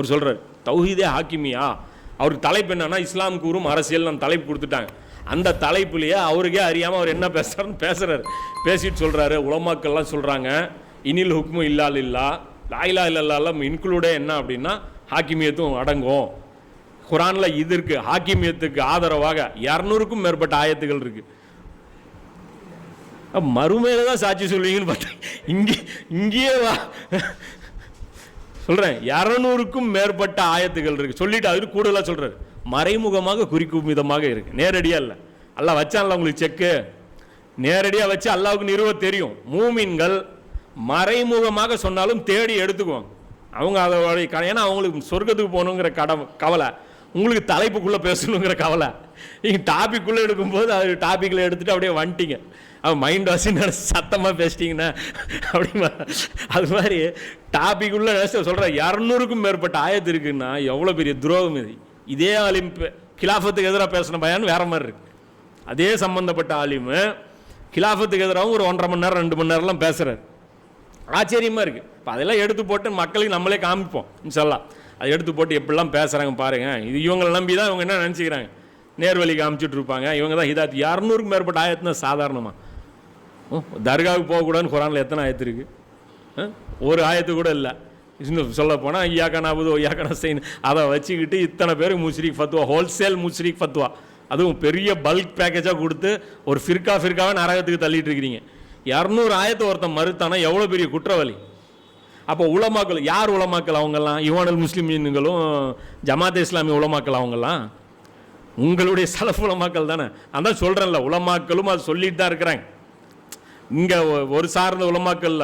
அவர் சொல்கிறார் தௌஹீதே ஹாக்கிமியா. அவருக்கு தலைப்பு என்னன்னா இஸ்லாம் கூறும் அரசியல் நான் தலைப்பு கொடுத்துட்டாங்க. அந்த தலைப்புலேயே அவருக்கே அறியாமல் அவர் என்ன பேசுறாருன்னு பேசுகிறாரு பேசிட்டு சொல்கிறாரு உலமாக்கள்லாம் சொல்கிறாங்க இனில் ஹுக்மு இல்லால் இல்லா லாயிலா இல்லல்லாம் இன்க்ளூடே என்ன அப்படின்னா ஹாக்கிமியத்தும் அடங்கும். குரானில் இது இருக்குது ஹாக்கிமியத்துக்கு ஆதரவாக இரநூறுக்கும் மேற்பட்ட ஆயத்துகள் இருக்குது மறுமையில் தான் சாட்சி சொல்லுவீங்கன்னு பார்த்தேன். இங்கே இங்கேயே வா. சொல்கிறேன் இரநூறுக்கும் மேற்பட்ட ஆயத்துகள் இருக்குது சொல்லிட்டு அது கூடுதலாக சொல்கிறார் மறைமுகமாக குறிக்கும் விதமாக இருக்குது நேரடியாக இல்லை. அல்ல வச்சான்ல உங்களுக்கு செக்கு நேரடியாக வச்சு அல்லாவுக்கு நிறுவ தெரியும். மூமின்கள் மறைமுகமாக சொன்னாலும் தேடி எடுத்துக்குவாங்க. அவங்க அதோடைய ஏன்னா அவங்களுக்கு சொர்க்கத்துக்கு போகணுங்கிற கட கவலை. உங்களுக்கு தலைப்புக்குள்ளே பேசணுங்கிற கவலை. நீங்கள் டாபிக்குள்ளே எடுக்கும்போது அது டாப்பிக்கில் எடுத்துகிட்டு அப்படியே வந்துட்டீங்க. அவன் மைண்ட் வாசி நினச்சி சத்தமாக பேசிட்டீங்கன்னா அப்படி அது மாதிரி டாபிக்குள்ளே நினச்சி சொல்கிறேன் இரநூறுக்கும் மேற்பட்ட ஆயத்து இருக்குன்னா எவ்வளோ பெரிய துரோகம் இது? இதே ஆலிம் பே- கிலாஃபத்துக்கு எதிராக பேசின பயான் வேற மாதிரி இருக்கு. அதே சம்மந்தப்பட்ட ஆலிமு கிலாஃபத்துக்கு எதிராகவும் ஒரு ஒன்றரை மணி நேரம் ரெண்டு மணி நேரம்லாம் பேசுகிறார் ஆச்சரியமாக இருக்குது இப்போ அதெல்லாம் எடுத்து போட்டு மக்களுக்கு நம்மளே காமிப்போம் இன்ஷால்லாம் அதை எடுத்து போட்டு எப்படிலாம் பேசுகிறாங்க பாருங்கள் இது இவங்களை நம்பி தான் இவங்க என்ன நினச்சிக்கிறாங்க? நேர்வழி காமிச்சிட்டு இருப்பாங்க. இவங்க தான் ஹிதாத் இரநூறுக்கு மேற்பட்ட ஆயத்துனா சாதாரணமாக தர்காவுக்கு போகக்கூடாதுன்னு குரானில் எத்தனை ஆயத்து இருக்குது ஒரு ஆயத்து கூட இல்லை. இன்னும் சொல்ல போனால் ஐயாக்கா நாபுது ஐயாக்கா செய்யணும் அதை வச்சுக்கிட்டு இத்தனை பேர் முஸ்ரீக் ஃபத்வா ஹோல்சேல் முஸ்ரீக் ஃபத்வா. அதுவும் பெரிய பல்க் பேக்கேஜாக கொடுத்து ஒரு ஃபிர்கா ஃபிர்காவை நரகத்துக்கு தள்ளிட்டு இருக்கிறீங்க. இரநூறு ஆயத்தை ஒருத்தன் மறுத்தானா எவ்வளோ பெரிய குற்றவாளி? அப்போ உலமாக்கள் யார் உலமாக்கள் அவங்கெல்லாம்? யுவானல் முஸ்லிம்களும் ஜமாத் இஸ்லாமிய உலமாக்கள் அவங்கெல்லாம்? உங்களுடைய சலஃப் உலமாக்கள் தானே? அதான் சொல்கிறேன்ல உலமாக்களும் அது சொல்லிட்டு தான் இருக்கிறாங்க. இங்கே ஒரு சார்ந்த உலமாக்கள்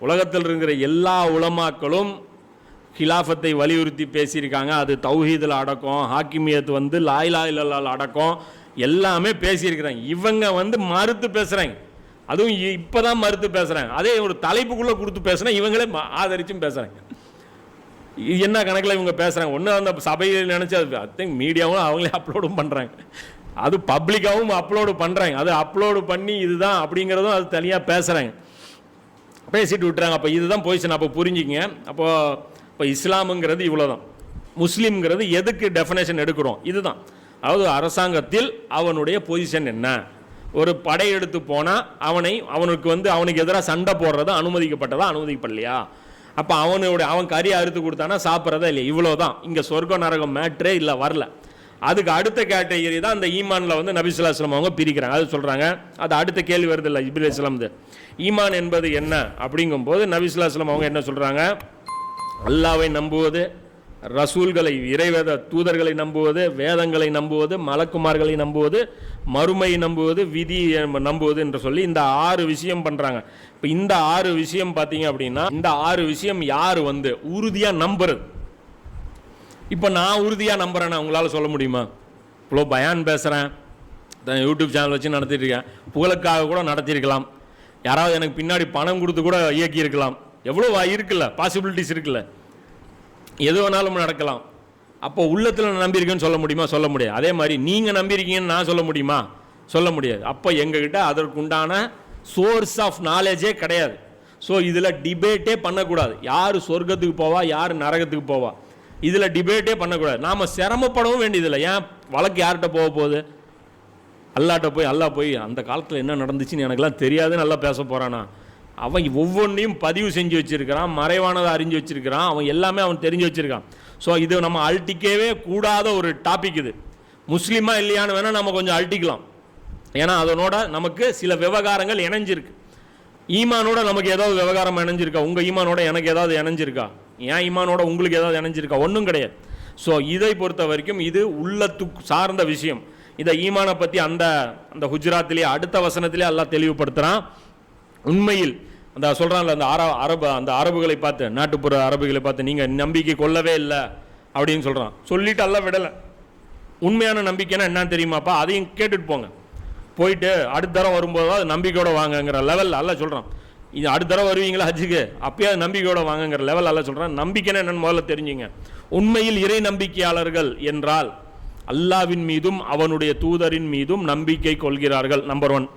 உலகத்தில் இருக்கிற எல்லா உலமாக்களும் ஹிலாஃபத்தை வலியுறுத்தி பேசியிருக்காங்க. அது தௌஹீதில் அடக்கம் ஹாக்கிமியத் வந்து லாயிலா இல்லால் அடக்கம் எல்லாமே பேசியிருக்கிறாங்க. இவங்க வந்து மறுத்து பேசுகிறாங்க அதுவும் இப்போ தான் மறுத்து பேசுகிறாங்க அதே ஒரு தலைப்புக்குள்ளே கொடுத்து பேசுனா இவங்களே ஆதரிச்சும் பேசுகிறாங்க இது என்ன கணக்கில் இவங்க பேசுகிறாங்க ஒன்று அந்த சபையில் நினச்சி அது ஐ திங்க் மீடியாவும் அவங்களே அப்லோடும் பண்ணுறாங்க அது பப்ளிக்காகவும் அப்லோடு பண்ணுறாங்க அது அப்லோடு பண்ணி இதுதான் அப்படிங்கிறதும் அது தனியாக பேசுகிறாங்க பேசிட்டு விட்டுறாங்க. அப்போ இதுதான் பொசிஷன் அப்போ புரிஞ்சுக்கங்க. அப்போ இப்போ இஸ்லாமுங்கிறது இவ்வளோதான் முஸ்லீம்ங்கிறது எதுக்கு டெஃபினேஷன் எடுக்கிறோம்? இதுதான். அதாவது அரசாங்கத்தில் அவனுடைய பொசிஷன் என்ன? ஒரு படையெடுத்து போனால் அவனை அவனுக்கு வந்து அவனுக்கு எதிராக சண்டை போடுறது அனுமதிக்கப்பட்டதா அனுமதிக்கப்படலையா? அப்போ அவனுடைய அவன் கறி அறுத்து கொடுத்தானா சாப்பிட்றதா இல்லையா? இவ்வளோ தான் இங்கே சொர்க்க நரகம் மேட்ரே இல்லை வரல. அதுக்கு அடுத்த கேட்டகரி தான் அந்த ஈமானில் வந்து நபிசுல்லாஸ்லம் அவங்க பிரிக்கிறாங்க. அது சொல்கிறாங்க அது அடுத்த கேள்வி வருது இல்லை இபில் இஸ்லாம்து ஈமான் என்பது என்ன அப்படிங்கும்போது நபிசுல்லாஸ்லம் அவங்க என்ன சொல்கிறாங்க அல்லாவை நம்புவது ரசூல்களை இறைவேத தூதர்களை நம்புவது வேதங்களை நம்புவது மலக்குமார்களை நம்புவது மறுமை நம்புவது விதி நம்புவது என்று சொல்லி இந்த ஆறு விஷயம் பண்ணுறாங்க இப்போ இந்த ஆறு விஷயம் பார்த்தீங்க அப்படின்னா இந்த ஆறு விஷயம் யார் வந்து உறுதியாக நம்புறது? இப்போ நான் உறுதியாக நம்புறேன்னா உங்களால் சொல்ல முடியுமா? இவ்வளோ பயான் பேசுகிறேன் யூடியூப் சேனல் வச்சு நடத்திட்டுருக்கேன் புகழுக்காக கூட நடத்தியிருக்கலாம். யாராவது எனக்கு பின்னாடி பணம் கொடுத்து கூட இயக்கியிருக்கலாம். எவ்வளோ இருக்குல்ல? பாசிபிலிட்டிஸ் இருக்குல்ல. எது வேணாலும் நடக்கலாம். அப்போ உள்ளத்தில் நான் நம்பியிருக்கேன்னு சொல்ல முடியுமா? சொல்ல முடியாது. அதே மாதிரி நீங்கள் நம்பியிருக்கீங்கன்னு நான் சொல்ல முடியுமா? சொல்ல முடியாது. அப்போ எங்ககிட்ட அதற்குண்டான சோர்ஸ் ஆஃப் நாலேஜே கிடையாது. ஸோ இதில் டிபேட்டே பண்ணக்கூடாது. யார் சொர்க்கத்துக்கு போவா? யார் நரகத்துக்கு போவா? இதில் டிபேட்டே பண்ணக்கூடாது. நாம் சிரமப்படவும் வேண்டியதில்லை. ஏன்? வழக்கு யார்கிட்ட போக போகுது? அல்லாட்ட போய் அல்லாஹ் போய் அந்த காலத்தில் என்ன நடந்துச்சுன்னு எனக்குலாம் தெரியாது. நல்லா பேச போகிறானா அவன் ஒவ்வொன்றையும் பதிவு செஞ்சு வச்சிருக்கிறான். மறைவானதை அறிஞ்சு வச்சுருக்கிறான். அவன் எல்லாமே அவன் தெரிஞ்சு வச்சுருக்கான். ஸோ இது நம்ம அழட்டிக்கவே கூடாத ஒரு டாபிக் இது. முஸ்லீமா இல்லையான்னு வேணால் நம்ம கொஞ்சம் அழட்டிக்கலாம் ஏன்னா அதனோட நமக்கு சில விவகாரங்கள் இணைஞ்சிருக்கு. ஈமானோட நமக்கு ஏதாவது விவகாரம் இணைஞ்சிருக்கா? உங்கள் ஈமானோட எனக்கு ஏதாவது இணைஞ்சிருக்கா? ஏன் ஈமானோட உங்களுக்கு ஏதாவது இணைஞ்சிருக்கா? ஒன்றும் கிடையாது. ஸோ இதை பொறுத்த வரைக்கும் இது உள்ளத்து சார்ந்த விஷயம். இதை ஈமானை பற்றி அந்த அந்த குஜராத்திலே அடுத்த வசனத்திலே எல்லாம் தெளிவுபடுத்துகிறான் உண்மையில் அந்த சொல்கிறான்ல அந்த அர அரபு அந்த அரபுகளை பார்த்து நாட்டுப்புற அரபுகளை பார்த்து நீங்கள் நம்பிக்கை கொள்ளவே இல்லை அப்படின்னு சொல்கிறான் சொல்லிட்டு எல்லாம் விடலை. உண்மையான நம்பிக்கைன்னா என்னன்னு தெரியுமாப்பா? அதையும் கேட்டுட்டு போங்க. போயிட்டு அடுத்த தரம் வரும்போது அது நம்பிக்கையோட வாங்கங்கிற லெவலில் அல்ல சொல்கிறான் இது அடுத்த தடவை வருவீங்களா ஹஜ்ஜுக்கு? அப்பயே அது நம்பிக்கையோட வாங்குங்கிற லெவல் அல்ல சொல்கிறான் நம்பிக்கைன்னா முதல்ல தெரிஞ்சுங்க. உண்மையில் இறை நம்பிக்கையாளர்கள் என்றால் அல்லாவின் மீதும் அவனுடைய தூதரின் மீதும் நம்பிக்கை கொள்கிறார்கள். நம்பர் ஒன்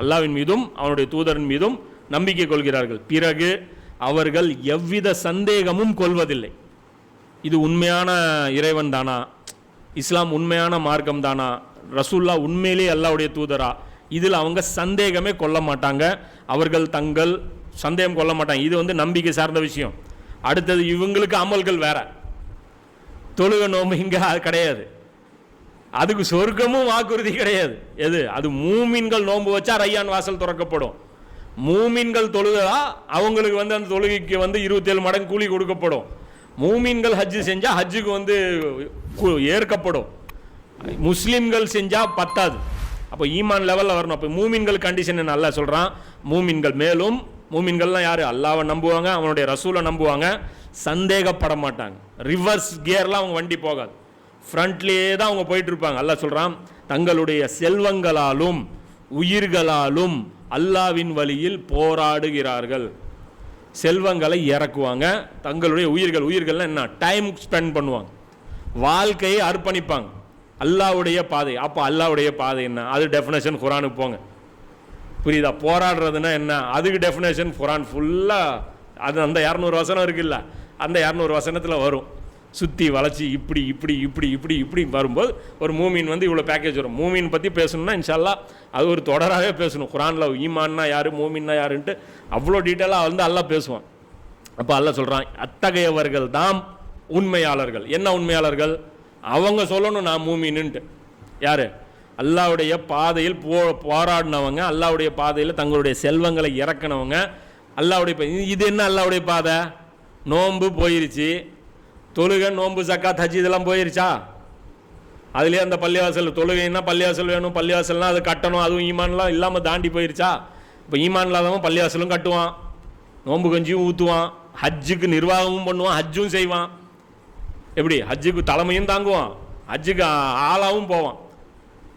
அல்லாவின் மீதும் அவனுடைய தூதரின் மீதும் நம்பிக்கை கொள்கிறார்கள். பிறகு அவர்கள் எவ்வித சந்தேகமும் கொள்வதில்லை. இது உண்மையான இறைவன் தானா? இஸ்லாம் உண்மையான மார்க்கம் தானா? ரசூல்லா உண்மையிலேயே அல்லாவுடைய தூதரா? இதில் அவங்க சந்தேகமே கொள்ள மாட்டாங்க. அவர்கள் தங்கள் சந்தேகம் கொள்ள மாட்டாங்க. இது வந்து நம்பிக்கை சார்ந்த விஷயம். அடுத்தது இவங்களுக்கு அமல்கள் வேற. தொழுக நோம்பு இங்கே கிடையாது. அதுக்கு சொர்க்கமும் வாக்குறுதி கிடையாது. எது? அது மூமின்கள் நோன்பு வச்சா ரையான் வாசல் திறக்கப்படும். மூமின்கள் தொழுதா அவங்களுக்கு வந்து அந்த தொழுகைக்கு வந்து இருபத்தேழு மடங்கு கூலி கொடுக்கப்படும். மூமின்கள் ஹஜ்ஜு செஞ்சால் ஹஜ்ஜுக்கு வந்து கு- ஏற்கப்படும். முஸ்லீம்கள் செஞ்சால் பத்தாது. அப்போ ஈமான் லெவலில் வரணும். அப்போ மூமின்கள் கண்டிஷன் நல்லா சொல்கிறான் மூமின்கள் மேலும் மூமின்கள்லாம் யார்? அல்லாவை நம்புவாங்க அவனுடைய ரசூலை நம்புவாங்க. சந்தேகப்பட மாட்டாங்க. ரிவர்ஸ் கியர்லாம் அவங்க வண்டி போகாது. ஃப்ரண்ட்லேயே தான் அவங்க போயிட்டுருப்பாங்க. அல்லா அல்லாஹ் சொல்கிறான் தங்களுடைய செல்வங்களாலும் உயிர்களாலும் அல்லாவின் வழியில் போராடுகிறார்கள். செல்வங்களை இறக்குவாங்க. தங்களுடைய உயிர்கள் உயிர்கள்லாம் என்ன? டைம் ஸ்பெண்ட் பண்ணுவாங்க. வாழ்க்கையை அர்ப்பணிப்பாங்க. அல்லாவுடைய பாதை. அப்போ அல்லாவுடைய பாதை என்ன? அது டெஃபினேஷன் குரானுக்கு போங்க. புரியுதா? போராடுறதுன்னா என்ன? அதுக்கு டெஃபினேஷன் குரான் ஃபுல்லாக அது அந்த இரநூறு வசனம் இருக்குல்ல? அந்த இரநூறு வசனத்தில் வரும். சுற்றி வளைச்சி இப்படி இப்படி இப்படி இப்படி இப்படி வரும்போது ஒரு மூமின் வந்து இவ்வளோ பேக்கேஜ் வரும். மூமின் பற்றி பேசணும்னா இன்ஷால்லா அது ஒரு தொடராகவே பேசணும். குரானில் ஈமான்னா யார் மூமின்னா யாருன்ட்டு அவ்வளோ டீட்டெயிலாக வந்து அல்லா பேசுவான். அப்போ அல்லாஹ் சொல்கிறான் அத்தகையவர்கள் தான் உண்மையாளர்கள். என்ன உண்மையாளர்கள்? அவங்க சொல்லணும் நான் மூமின்னுட்டு யார்? அல்லாவுடைய பாதையில் போ போராடினவங்க அல்லாவுடைய பாதையில் தங்களுடைய செல்வங்களை இறக்குனவங்க அல்லாவுடைய பா- இது என்ன அல்லாவுடைய பாதை? நோன்பு போயிருச்சு. தொழுகை நோன்பு சக்காத் ஹஜ் இதெல்லாம் போயிருச்சா? அதுலேயே அந்த பள்ளிவாசல் தொழுகைன்னா பள்ளிவாசல் வேணும் பள்ளிவாசல்னால் அது கட்டணும் அதுவும் ஈமான்லாம் இல்லாமல் தாண்டி போயிருச்சா? இப்போ ஈமான் இல்லாதவன் பள்ளிவாசலும் கட்டுவான் நோன்பு கஞ்சியும் ஊற்றுவான் ஹஜ்ஜுக்கு நிர்வாகமும் பண்ணுவான் ஹஜ்ஜும் செய்வான். எப்படி? ஹஜ்ஜுக்கு தலைமையும் தாங்குவான். ஹஜ்ஜுக்கு ஆளாகவும் போவான்.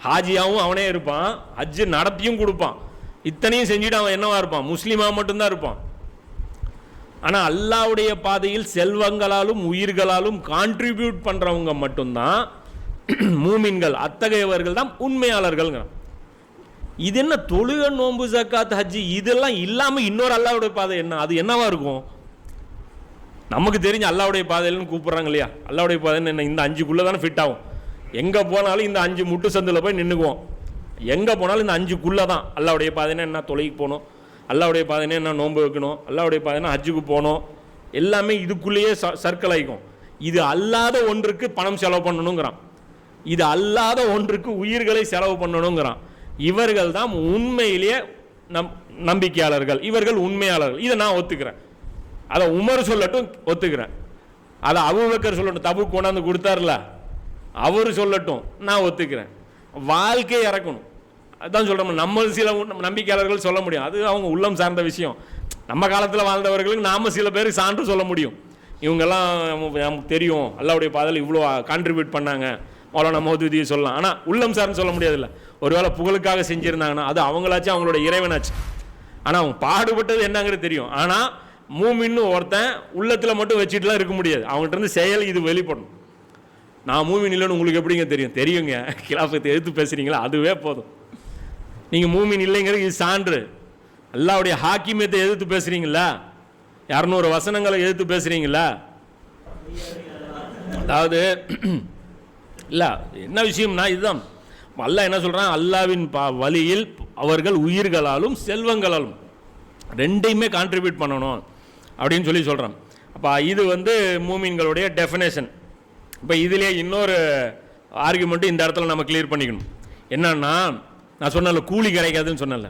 ஹாஜியாகவும் அவனே இருப்பான். ஹஜ்ஜு நடத்தியும் கொடுப்பான். இத்தனையும் செஞ்சுட்டு அவன் என்னவா இருப்பான்? முஸ்லீமாக மட்டும்தான் இருப்பான். ஆனால் அல்லாவுடைய பாதையில் செல்வங்களாலும் உயிர்களாலும் கான்ட்ரிபியூட் பண்ணுறவங்க மட்டும்தான் மூமின்கள் அத்தகையவர்கள் தான் உண்மையாளர்கள்ங்கிறான் இது என்ன தொழுக நோன்பு ஜக்காத் ஹஜ்ஜி இதெல்லாம் இல்லாமல் இன்னொரு அல்லாவுடைய பாதை என்ன? அது என்னவா இருக்கும்? நமக்கு தெரிஞ்ச அல்லாவுடைய பாதையிலன்னு கூப்பிட்றாங்க இல்லையா? அல்லாவுடைய பாதைன்னு என்ன? இந்த அஞ்சுக்குள்ளே தானே ஃபிட் ஆகும். எங்கே போனாலும் இந்த அஞ்சு முட்டு சந்தில் போய் நின்றுக்குவோம் எங்கே போனாலும் இந்த அஞ்சுக்குள்ளே தான் அல்லாவுடைய பாதைனா என்ன? தொலைக்கு போகணும். அல்லாவுடைய பாதைனா என்ன? நோன்பு வைக்கணும். அல்லாவுடைய பாதைனா ஹஜ்ஜுக்கு போகணும். எல்லாமே இதுக்குள்ளேயே ச சர்க்கிள் ஆகிக்கும் இது அல்லாத ஒன்றுக்கு பணம் செலவு பண்ணணுங்கிறான். இது அல்லாத ஒன்றுக்கு உயிர்களை செலவு பண்ணணுங்கிறான். இவர்கள் தான் உண்மையிலேயே நம் நம்பிக்கையாளர்கள். இவர்கள் உண்மையாளர்கள். இதை நான் ஒத்துக்கிறேன். அதை உமர் சொல்லட்டும் ஒத்துக்கிறேன். அதை அபுபக்கர் சொல்லட்டும். தபு கொண்டாந்து கொடுத்தாருல. அவர் சொல்லட்டும். நான் ஒத்துக்கிறேன். வாழ்க்கையை இறக்கணும். அதான் சொல்கிறோம் நம்ம சில நம்பிக்கையாளர்கள் சொல்ல முடியும். அது அவங்க உள்ளம் சார்ந்த விஷயம். நம்ம காலத்தில் வாழ்ந்தவர்களுக்கு நாம் சில பேருக்கு சான்று சொல்ல முடியும். இவங்கெல்லாம் நமக்கு தெரியும். அல்லாவுடைய பாதையில் இவ்வளோ கான்ட்ரிபியூட் பண்ணாங்க. மௌலான மோதுதியை சொல்லலாம். ஆனால் உள்ளம் சார்ந்து சொல்ல முடியாதுல்ல. ஒருவேளை புகழுக்காக செஞ்சுருந்தாங்கன்னா அது அவங்களாச்சும் அவங்களோட இறைவனாச்சு. ஆனால் அவங்க பாடுபட்டது என்னங்கிறது தெரியும். ஆனால் மூமின்னு ஒருத்தன் உள்ளத்தில் மட்டும் வச்சுட்டுலாம் இருக்க முடியாது. அவங்ககிட்ட இருந்து செயல் இது வெளிப்படணும் நான் மூமின் இல்லைன்னு உங்களுக்கு எப்படிங்க தெரியும்? தெரியுங்க. கிலாஃபத்தை எடுத்து பேசுகிறீங்களா அதுவே போதும். நீங்கள் மூமின் இல்லைங்கிறது இது சான்று. அல்லாவுடைய ஹாக்கிமியத்தை எதிர்த்து பேசுகிறீங்களா இரநூறு வசனங்களை எதிர்த்து பேசுகிறீங்களா அதாவது இல்லை என்ன விஷயம்னா இதுதான். அல்லாஹ் என்ன சொல்கிறான் அல்லாவின் பா வழியில் அவர்கள் உயிர்களாலும் செல்வங்களாலும் ரெண்டையுமே கான்ட்ரிபியூட் பண்ணணும். அப்படின்னு சொல்லி சொல்கிறான் அப்போ இது வந்து மூமின்களுடைய டெஃபினேஷன் இப்போ இதுலேயே இன்னொரு ஆர்குமெண்ட்டு இந்த இடத்துல நம்ம கிளியர் பண்ணிக்கணும். என்னன்னா நான் சொன்னல கூலி கிடைக்காதுன்னு சொன்னல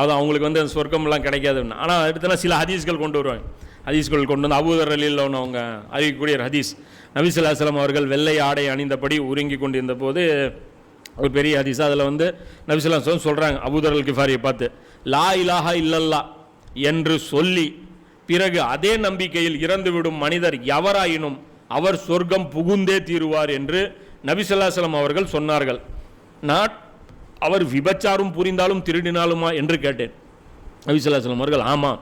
அது அவங்களுக்கு வந்து அந்த சொர்க்கம்லாம் கிடைக்காதுன்னு. ஆனால் அடுத்தனா சில ஹதீஸ்கள் கொண்டு வருவாங்க. ஹதீஸ்கள் கொண்டு வந்து அபூதர் அலியில் ஒன்று அவங்க அறிவிக்கக்கூடிய ஹதீஸ். நபிசுல்லாஸ்லாம் அவர்கள் வெள்ளை ஆடை அணிந்தபடி உறங்கி கொண்டிருந்த போது ஒரு பெரிய ஹதீஸ். அதில் வந்து நபிசுல்லாம் சொல்கிறாங்க அபூதர் அல் கிஃபாரியை பார்த்து லா இலாஹா இல்லல்லா என்று சொல்லி பிறகு அதே நம்பிக்கையில் இறந்துவிடும் மனிதர் எவராயினும் அவர் சொர்க்கம் புகுந்தே தீருவார் என்று நபிசல்லாசலம் அவர்கள் சொன்னார்கள். நான் அவர் விபச்சாரம் புரிந்தாலும் திருடினாலுமா என்று கேட்டேன். நபிசல்லாசலம் அவர்கள் ஆமாம்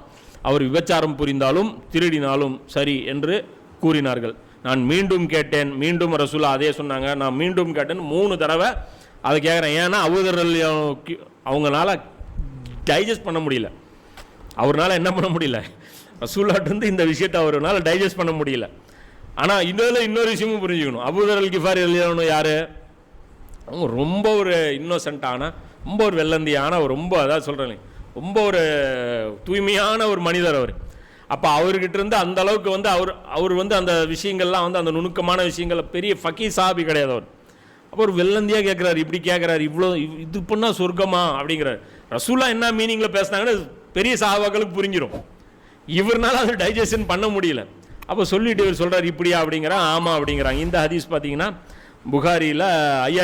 அவர் விபச்சாரம் புரிந்தாலும் திருடினாலும் சரி என்று கூறினார்கள். நான் மீண்டும் கேட்டேன் மீண்டும் ரசூலா அதே சொன்னாங்க. நான் மீண்டும் கேட்டேன் மூணு தடவை அதை கேட்குறேன். ஏன்னா அவதரல் அவங்களால டைஜஸ்ட் பண்ண முடியல. அவர்னால என்ன பண்ண முடியல? ரசூல்லாட்டு இந்த விஷயத்தை அவர்னால டைஜஸ்ட் பண்ண முடியல. ஆனால் இதில் இன்னொரு விஷயமும் புரிஞ்சுக்கணும். அபுதர் அல் கிஃபார் எழுதியவனு யார்? அவங்க ரொம்ப ஒரு இன்னோசென்ட்டான ரொம்ப ஒரு வெள்ளந்தியான அவர் ரொம்ப அதாவது சொல்கிறேன் ரொம்ப ஒரு தூய்மையான ஒரு மனிதர் அவர். அப்போ அவர்கிட்ட இருந்து அந்த அளவுக்கு வந்து அவர் அவர் வந்து அந்த விஷயங்கள்லாம் வந்து அந்த நுணுக்கமான விஷயங்கள் பெரிய ஃபக்கி சாபி கிடையாது அவர். அப்போ ஒரு வெள்ளந்தியாக கேட்குறாரு இப்படி கேட்குறாரு இவ்வளோ இது பண்ணால் சொர்க்கமா? அப்படிங்கிறார். ரசூலா என்ன மீனிங்கில் பேசுனாங்கன்னு பெரிய சாபாக்களுக்கு புரிஞ்சிடும் இவர்னால அது டைஜஷன் பண்ண முடியல. அப்போ சொல்லிட்டு இவர் சொல்கிறார் இப்படியா அப்படிங்கிறான் ஆமாம் அப்படிங்கிறாங்க இந்த ஹதீஸ் பார்த்தீங்கன்னா புகாரியில் ஐயா